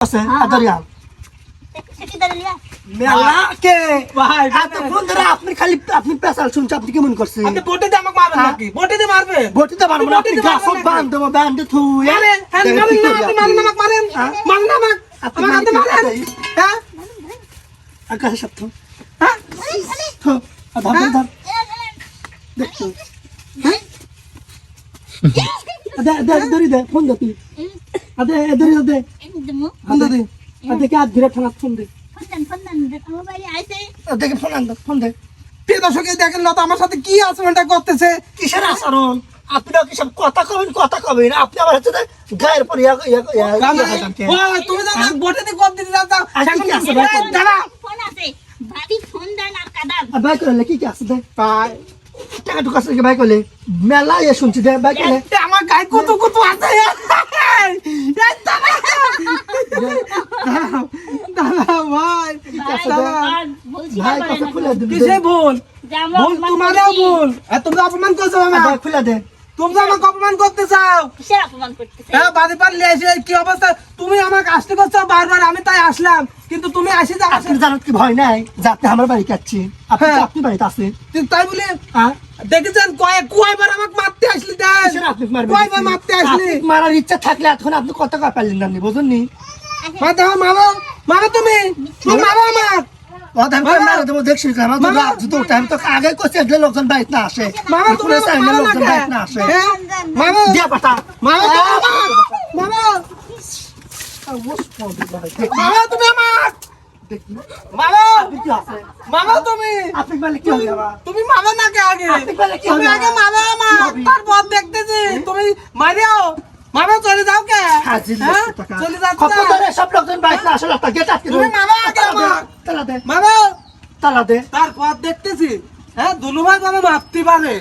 আছে হ্যাঁ, আদরিয়া সেটি ধরে লিয়া মেলা কে ভাই, এতক্ষণ ধরে আপনি খালি আপনি পেশাল শুনছে আপনি কেমন করছেন আপনি বটে দিয়ে আমাকে মারবেন নাকি বটে দিয়ে মারবে বটিতে পারব না আপনি বটিতে গাছত মারবেন বান দেবো বান দিয়ে থুই আরে হ্যাঁ মারেন না আপনি মারেন না আমাকে মারেন হ্যাঁ? মারেন না আমাকে আপনি আমাকে আপনি মারেন মারেন কি? হ্যাঁ আকাশে সব থু হ্যাঁ থু আর ধর ধর, ধর এ, এ, দেখছ দে দে দড়ি দে ফোন দে তুই আদে দড়ি দে এ, দিমু। ফোন দে তুই আদে কে আদ ধরে ঠানা ফোন দে। ফন্দান, ফন্দান, মোবাইলে আইছে। দেখে ফোন আন ফোন দে। প্রিয় দর্শক দেখেন লতা আমার সাথে কি আচরণটা করতেছে? কিসের আচরণ? আপনি কি সব কথা কবেন কথা কবেন? আপনি আবার হচ্ছে গায়ের পর ইয়া ইয়া ইয়া ও, তুমি তো বটে দিয়ে কপ দিতে যাও আর কি কি আছে? ভাই? দাঁড়া। ফোন আছে। ভাবি ফোন দেন আর কাদান। আর করলে কি কি আছে? দে টাকা টুকা আছে কি করলে মেলা শুনছি দে বাই করলে আমার গায়ে কত কত আছে। দাঁড়া, ভাই ভাই, দাঁড়া। আর বলছি ভাই কথা খুলে দিবি। কিসে ভুল? ভুল তোমারও ভুল। আর তুমি অপমান করছ আর আমাকে খুলে দে। তুমি আমাকে অপমান করতে চাও। কিসের অপমান করতেছে? হ্যাঁ বাড়ি পারলে এসে কি অবস্থা? তুমি আমাকে আসতে করছ বারবার আমি তাই আসলাম। কিন্তু তুমি আসি যা কি ভয় নাই? যাতে আমার বাড়ি কাচ্ছি আপনি হ্যাঁ। আপনি বাড়িতে আছেন। তাই বলে হ্যাঁ? দেখেছেন কয়েক কয়বার আমাকে মারতে আসলি কয়বার মারতে আসলি। মারার ইচ্ছা থাকলে এখন আপনি কত কথা পারলেন না বুঝুন নি মা দেখো মারো মারো তুমি? তুমি মারো আমার। আগে করছে লোকজন না আসে। তুমি মারো না লোকজন কে? না আসে। হ্যাঁ? মারো দিয়া পাঠা মারো তুমি আমার মারো মারো তুমি আমার? মারো মারো তুমি? আপনি বলে কি হবে তুমি মারো না কে আগে? আপনি বলে কি তুমি হবে? আগে মারো আমার? তারপর দেখতেছি। তুমি মারিও মারো চলে যাও কে? তালা দে, তারপর দেখতেছি হ্যাঁ দুলু ভাই মারতে পারে